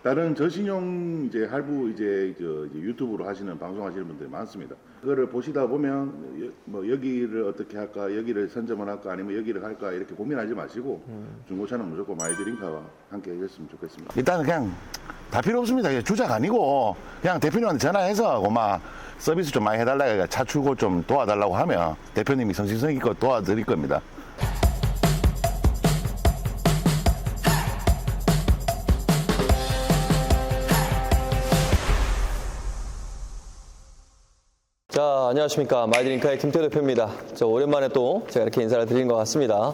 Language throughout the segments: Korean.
다른 저신용 이제 할부 이제 저 이제 유튜브로 하시는 방송하시는 분들이 많습니다. 그거를 보시다 보면 여, 뭐 여기를 어떻게 할까, 여기를 선점을 할까, 아니면 여기를 할까 이렇게 고민하지 마시고 중고차는 무조건 마이드링카와 함께 해줬으면 좋겠습니다. 일단은 그냥 다 필요 없습니다. 이게 주작 아니고 그냥 대표님한테 전화해서 고마 서비스 좀 많이 해달라 차 출고 좀 도와달라고 하면 대표님이 성실성의껏 도와드릴 겁니다. 안녕하십니까. 마이드링카의 김태 대표입니다. 저 오랜만에 또 제가 이렇게 인사를 드리는 것 같습니다.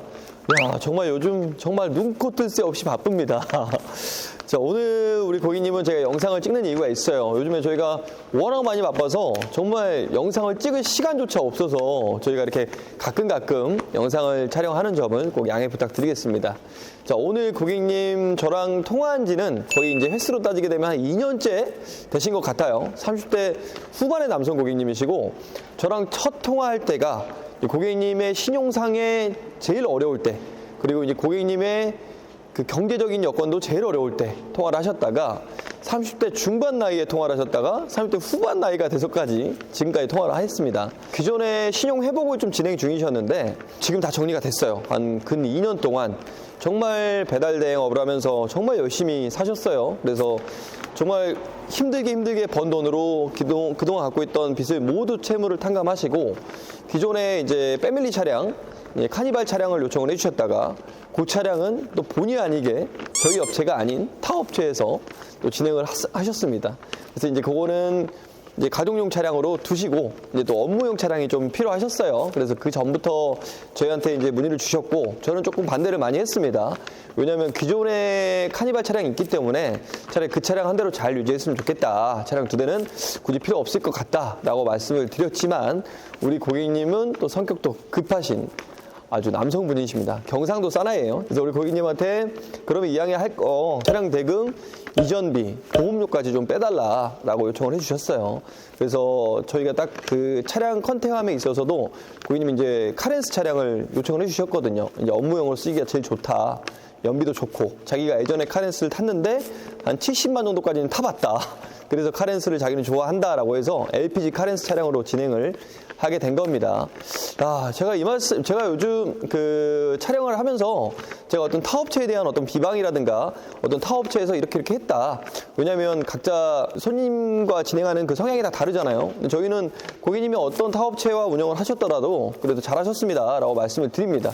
야, 정말 요즘 정말 눈코 뜰 새 없이 바쁩니다. 자, 오늘 우리 고객님은 제가 영상을 찍는 이유가 있어요. 요즘에 저희가 워낙 많이 바빠서 정말 영상을 찍을 시간조차 없어서 저희가 이렇게 가끔 가끔 영상을 촬영하는 점을 꼭 양해 부탁드리겠습니다. 자, 오늘 고객님 저랑 통화한 지는 거의 이제 횟수로 따지게 되면 한 2년째 되신 것 같아요. 30대 후반의 남성 고객님이시고 저랑 첫 통화할 때가 이 고객님의 신용상에 제일 어려울 때 그리고 이제 고객님의 그 경제적인 여건도 제일 어려울 때 통화를 하셨다가 30대 중반 나이에 통화를 하셨다가 30대 후반 나이가 돼서까지 지금까지 통화를 했습니다. 기존에 신용 회복을 좀 진행 중이셨는데 지금 다 정리가 됐어요. 한 근 2년 동안 정말 배달 대행 업을 하면서 정말 열심히 사셨어요. 그래서 정말 힘들게 힘들게 번 돈으로 기동, 그동안 갖고 있던 빚을 모두 채무를 탕감하시고 기존에 이제 패밀리 차량 예, 카니발 차량을 요청을 해주셨다가 그 차량은 또 본의 아니게 저희 업체가 아닌 타 업체에서 또 진행을 하셨습니다. 그래서 이제 그거는 이제 가족용 차량으로 두시고 이제 또 업무용 차량이 좀 필요하셨어요. 그래서 그 전부터 저희한테 이제 문의를 주셨고 저는 조금 반대를 많이 했습니다. 왜냐하면 기존에 카니발 차량이 있기 때문에 차라리 그 차량 한 대로 잘 유지했으면 좋겠다. 차량 두 대는 굳이 필요 없을 것 같다라고 말씀을 드렸지만 우리 고객님은 또 성격도 급하신 아주 남성분이십니다. 경상도 사나이예요. 그래서 우리 고객님한테 그러면 이왕에 할거 차량 대금 이전비 보험료까지 좀 빼달라라고 요청을 해주셨어요. 그래서 저희가 딱 그 차량 컨택함에 있어서도 고객님이 이제 카렌스 차량을 요청을 해주셨거든요. 이제 업무용으로 쓰기가 제일 좋다. 연비도 좋고 자기가 예전에 카렌스를 탔는데 한 70만 정도까지는 타봤다. 그래서 카렌스를 자기는 좋아한다라고 해서 LPG 카렌스 차량으로 진행을 하게 된 겁니다. 아, 제가 이 말씀, 제가 요즘 그 촬영을 하면서 제가 어떤 타업체에 대한 어떤 비방이라든가 어떤 타업체에서 이렇게 이렇게 했다. 왜냐면 각자 손님과 진행하는 그 성향이 다 다르잖아요. 저희는 고객님이 어떤 타업체와 운영을 하셨더라도 그래도 잘하셨습니다. 라고 말씀을 드립니다.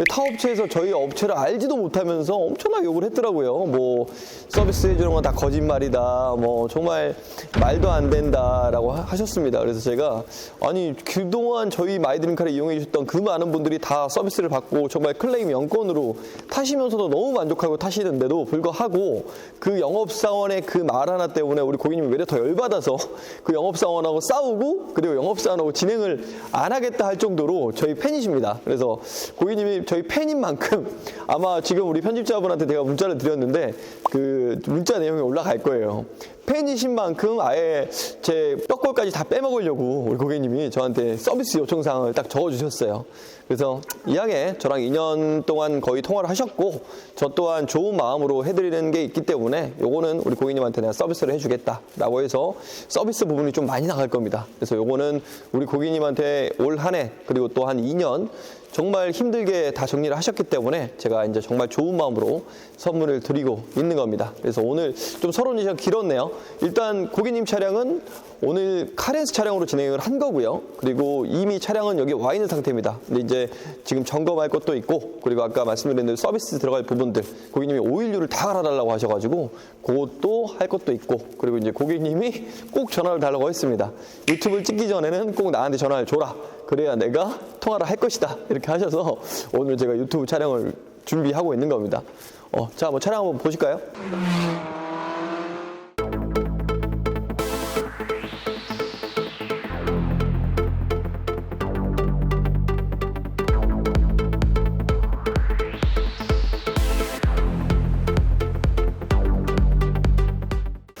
근데 타업체에서 저희 업체를 알지도 못하면서 엄청나게 욕을 했더라고요. 뭐 서비스 해주는 건 다 거짓말이다. 뭐 정말 말도 안 된다라고 하- 하셨습니다. 그래서 제가 아니 그동안 저희 마이드링카를 이용해 주셨던 그 많은 분들이 다 서비스를 받고 정말 클레임 영건으로 타시면서도 너무 만족하고 타시는데도 불구하고 그 영업사원의 그 말 하나 때문에 우리 고객님이 외려 더 열받아서 그 영업사원하고 싸우고 그리고 영업사원하고 진행을 안 하겠다 할 정도로 저희 팬이십니다. 그래서 고객님이 저희 팬인 만큼 아마 지금 우리 편집자분한테 제가 문자를 드렸는데 그 문자 내용이 올라갈 거예요. 팬이신 만큼 아예 제 뼈골까지 다 빼먹으려고 우리 고객님이 저한테 서비스 요청사항을 딱 적어주셨어요. 그래서 이왕에 저랑 2년 동안 거의 통화를 하셨고 저 또한 좋은 마음으로 해드리는 게 있기 때문에 요거는 우리 고객님한테 내가 서비스를 해주겠다라고 해서 서비스 부분이 좀 많이 나갈 겁니다. 그래서 요거는 우리 고객님한테 올 한 해 그리고 또 한 2년 정말 힘들게 다 정리를 하셨기 때문에 제가 이제 정말 좋은 마음으로 선물을 드리고 있는 겁니다. 그래서 오늘 좀 서론이 좀 길었네요. 일단 고객님 차량은 오늘 카렌스 차량으로 진행을 한 거고요. 그리고 이미 차량은 여기 와 있는 상태입니다. 근데 이제 지금 점검할 것도 있고 그리고 아까 말씀드린 대로 서비스 들어갈 부분들 고객님이 오일류를 다 갈아달라고 하셔가지고 그것도 할 것도 있고 그리고 이제 고객님이 꼭 전화를 달라고 했습니다. 유튜브를 찍기 전에는 꼭 나한테 전화를 줘라. 그래야 내가 통화를 할 것이다. 이렇게 하셔서 오늘 제가 유튜브 촬영을 준비하고 있는 겁니다. 어, 자, 뭐 촬영 한번 보실까요?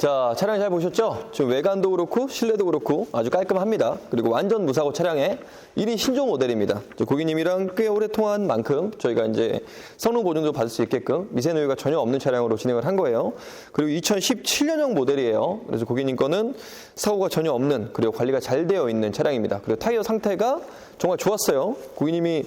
자, 차량 잘 보셨죠? 지금 외관도 그렇고 실내도 그렇고 아주 깔끔합니다. 그리고 완전 무사고 차량의 1위 신조 모델입니다. 고객님이랑 꽤 오래 통화한 만큼 저희가 이제 성능 보증도 받을 수 있게끔 미세 누유가 전혀 없는 차량으로 진행을 한 거예요. 그리고 2017년형 모델이에요. 그래서 고객님 거는 사고가 전혀 없는 그리고 관리가 잘 되어 있는 차량입니다. 그리고 타이어 상태가 정말 좋았어요. 고객님이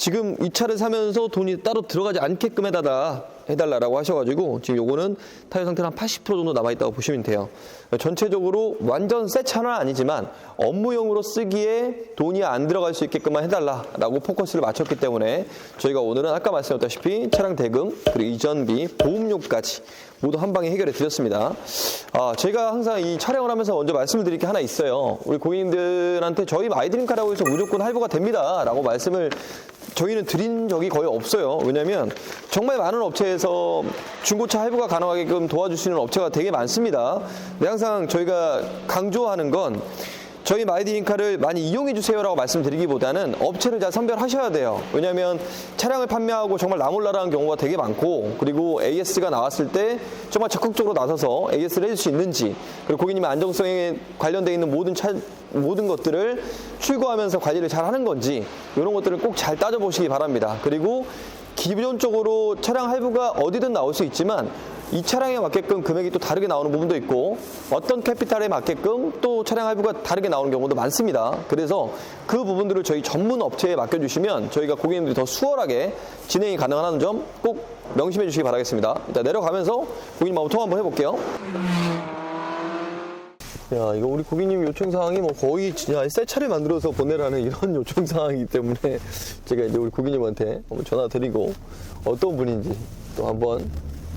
지금 이 차를 사면서 돈이 따로 들어가지 않게끔 해달라, 해달라고 하셔가지고 지금 요거는 타이어 상태는 한 80% 정도 남아있다고 보시면 돼요. 전체적으로 완전 새 차는 아니지만 업무용으로 쓰기에 돈이 안 들어갈 수 있게끔만 해달라라고 포커스를 맞췄기 때문에 저희가 오늘은 아까 말씀드렸다시피 차량 대금 그리고 이전비 보험료까지 모두 한 방에 해결해 드렸습니다. 아, 저희가 항상 이 촬영을 하면서 먼저 말씀을 드릴 게 하나 있어요. 우리 고객님들한테 저희 마이드림카라고 해서 무조건 할부가 됩니다 라고 말씀을 저희는 드린 적이 거의 없어요. 왜냐면 정말 많은 업체에서 중고차 할부가 가능하게끔 도와주시는 업체가 되게 많습니다. 근데 항상 저희가 강조하는 건 저희 마이디링카를 많이 이용해 주세요라고 말씀드리기보다는 업체를 잘 선별하셔야 돼요. 왜냐하면 차량을 판매하고 정말 나몰라라는 경우가 되게 많고 그리고 AS가 나왔을 때 정말 적극적으로 나서서 AS를 해줄 수 있는지 그리고 고객님의 안정성에 관련되어 있는 모든 차, 모든 것들을 출고하면서 관리를 잘 하는 건지 이런 것들을 꼭 잘 따져보시기 바랍니다. 그리고 기본적으로 차량 할부가 어디든 나올 수 있지만 이 차량에 맞게끔 금액이 또 다르게 나오는 부분도 있고 어떤 캐피탈에 맞게끔 또 차량 할부가 다르게 나오는 경우도 많습니다. 그래서 그 부분들을 저희 전문 업체에 맡겨주시면 저희가 고객님들이 더 수월하게 진행이 가능하다는 점 꼭 명심해 주시기 바라겠습니다. 일단 내려가면서 고객님하고 통화 한번 해볼게요. 야, 이거 우리 고객님 요청 사항이 뭐 거의 진짜 새 차를 만들어서 보내라는 이런 요청 사항이기 때문에 제가 이제 우리 고객님한테 전화 드리고 어떤 분인지 또 한번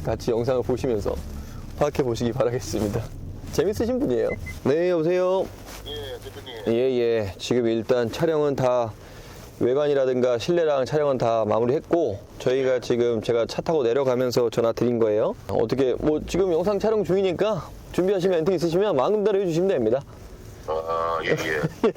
같이 영상을 보시면서 파악해 보시기 바라겠습니다. 재밌으신 분이에요. 네, 여보세요. 예, 대표님. 예, 예. 지금 일단 촬영은 다 외관이라든가 실내랑 촬영은 다 마무리했고 저희가 지금 제가 차 타고 내려가면서 전화 드린 거예요. 어떻게 뭐 지금 영상 촬영 중이니까 준비하신 멘트 있으시면 마음대로 해주시면 됩니다. 아, 예, 예.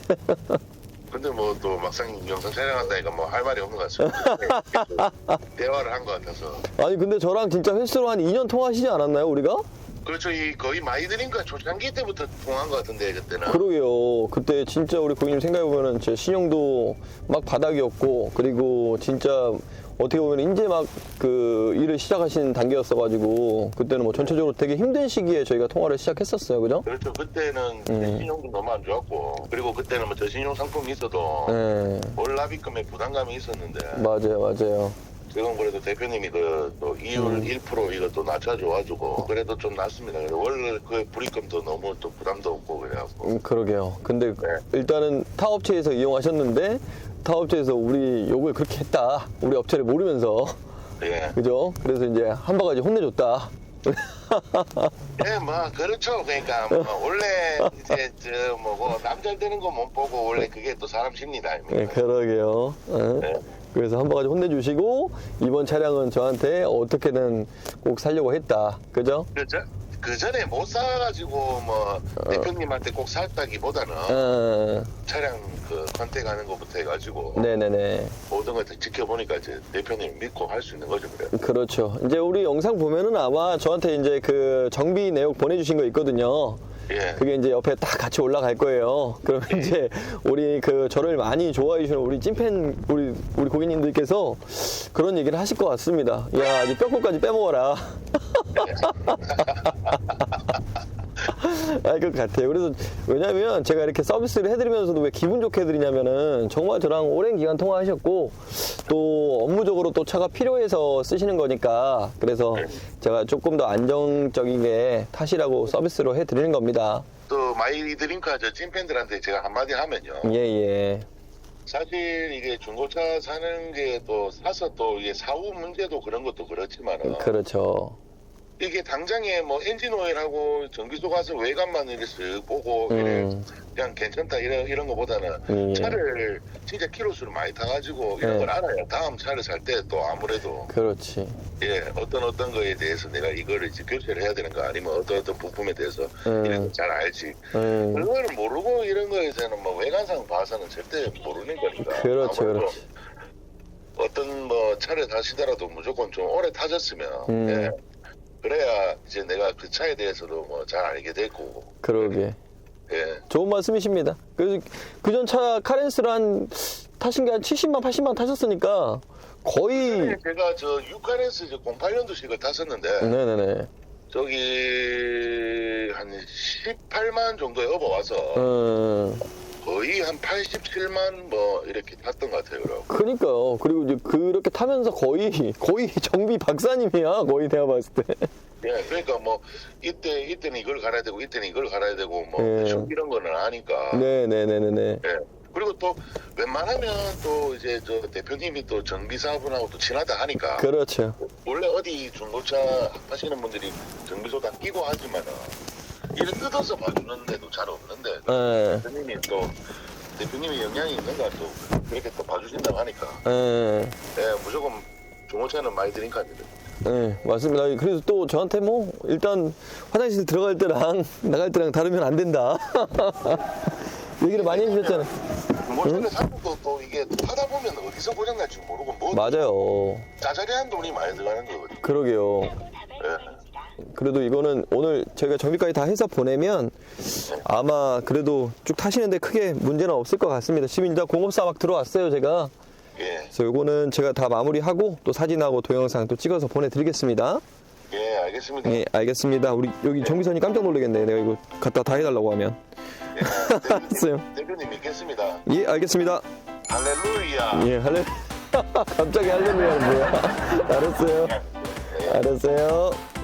근데 뭐 또 막상 영상 촬영한다니까 뭐 할 말이 없는 것 같습니다. 대화를 한 것 같아서. 아니 근데 저랑 진짜 횟수로 한 2년 통화하시지 않았나요 우리가? 그렇죠. 이 거의 마이드링과 초창기 때부터 통한 것 같은데 그때는. 그러게요. 그때 진짜 우리 고객님 생각해 보면 제 신용도 막 바닥이었고 그리고 진짜 어떻게 보면 이제 막 그 일을 시작하신 단계였어가지고 그때는 뭐 전체적으로 되게 힘든 시기에 저희가 통화를 시작했었어요. 그죠? 그렇죠. 그때는 음. 신용도 너무 안 좋았고 그리고 그때는 뭐 저신용 상품이 있어도 네. 월납입금에 부담감이 있었는데 맞아요, 맞아요. 지금 그래도 대표님이 그또 이율 음. 1% 이것도 낮춰줘가지고 그래도 좀 낫습니다. 원래 그 불입금도 너무 또 부담도 없고 그래갖고 음, 그러게요. 근데 네. 일단은 타 업체에서 이용하셨는데 타 업체에서 우리 욕을 그렇게 했다. 우리 업체를 모르면서 예. 그죠? 그래서 이제 한 바가지 혼내줬다. 예, 뭐 그렇죠. 그러니까 뭐 원래 이제 저 뭐고 남잘 되는 거 못 보고 원래 그게 또 사람 심리다 아닙니까? 네, 그러게요. 어? 네. 그래서 한 바가지 혼내주시고 이번 차량은 저한테 어떻게든 꼭 살려고 했다. 그죠? 그렇죠. 그 전에 못 사가지고 뭐 대표님한테 꼭 샀다기보다는 어, 차량 그 선택하는 것부터 해가지고 네네네. 모든 걸 다 지켜보니까 이제 대표님 믿고 할 수 있는 거죠, 그래. 그렇죠. 이제 우리 영상 보면은 아마 저한테 이제 그 정비 내역 보내주신 거 있거든요. 예. 그게 이제 옆에 딱 같이 올라갈 거예요. 그러면 이제 우리 그 저를 많이 좋아해 주시는 우리 찐팬 우리 우리 고객님들께서 그런 얘기를 하실 것 같습니다. 야, 이제 뼈골까지 빼먹어라. 알 것 같아요. 그래서 왜냐면 제가 이렇게 서비스를 해드리면서도 왜 기분 좋게 해드리냐면은 정말 저랑 오랜 기간 통화하셨고 또 업무적으로 또 차가 필요해서 쓰시는 거니까 그래서 제가 조금 더 안정적이게 타시라고 서비스로 해드리는 겁니다. 또 마이드링카 저 찐팬들한테 제가 한마디 하면요. 예, 예. 사실 이게 중고차 사는 게 또 사서 또 이게 사후 문제도 그런 것도 그렇지만 은 그렇죠. 이게 당장에 뭐 엔진 오일하고 전기소 가서 외관만 이렇게 쓱 보고 이래 음. 그냥 괜찮다 이런 이런 거보다는 음. 차를 진짜 키로수를 많이 타가지고 이런 네. 걸 알아야 다음 차를 살 때 또 아무래도 그렇지. 예 어떤 어떤 거에 대해서 내가 이거를 이제 교체를 해야 되는 거 아니면 어떤 어떤 부품에 대해서 음. 이런 거잘 알지 음, 그거를 모르고 이런 거에서는 뭐 외관상 봐서는 절대 모르는 거니까 그렇죠, 그렇죠. 어떤 뭐 차를 타시더라도 무조건 좀 오래 타셨으면 음. 예. 그래야 이제 내가 그 차에 대해서도 뭐 잘 알게 됐고 그러게. 예. 좋은 말씀이십니다. 그래서 그전 차 카렌스를 한 타신 게 한 70만, 80만 타셨으니까 거의 제가 저 6카렌스 08년도식을 탔었는데 네네네. 저기 한 18만 정도에 업어와서 음, 거의 한 87만 뭐 이렇게 탔던 것 같아요. 그럼. 그러니까요. 그리고 이제 그렇게 타면서 거의 거의 정비 박사님이야. 거의 내가 봤을 때. 예, 그러니까 뭐 이때 이때는 이걸 갈아야 되고 이때는 이걸 갈아야 되고 뭐 예. 대충 이런 거는 아니까. 네 네 네 네 네. 예. 그리고 또 웬만하면 또 이제 저 대표님이 또 정비 사분하고 또 친하다 하니까 그렇죠. 원래 어디 중고차 하시는 분들이 정비소 다 끼고 하지만은 이를 뜯어서 봐주는데도 잘 없는데 예. 대표님이 또 대표님이 영향이 있는가 또 그렇게 또 봐주신다고 하니까 예. 예, 무조건 중고차는 많이 아니다. 네, 맞습니다. 그래서 또 저한테 뭐, 일단 화장실 들어갈 때랑 나갈 때랑 다르면 안 된다. 얘기를 많이 해주셨잖아요. 중고차를 사고 또, 또 이게 하다 보면 어디서 고장날지 모르고 뭐 맞아요. 짜잘이한 돈이 많이 들어가는 거거든요. 그러게요. 예. 그래도 이거는 오늘 저희가 정비까지 다 해서 보내면 아마 그래도 쭉 타시는데 크게 문제는 없을 것 같습니다. 지금 이제 공업사 막 들어왔어요, 제가. 예, 그래서 요거는 제가 다 마무리하고 또 사진하고 동영상 또 찍어서 보내드리겠습니다. 예, 알겠습니다. 네, 알겠습니다. 우리 여기 정비선이 깜짝 놀라겠네. 내가 이거 갖다 다 해달라고 하면. 예, 알았어요. 대표님 믿겠습니다. 예, 알겠습니다. 할렐루야. 예, 할래. 갑자기 할렐루야는 뭐야? 알았어요. 예, 알았어요. 예.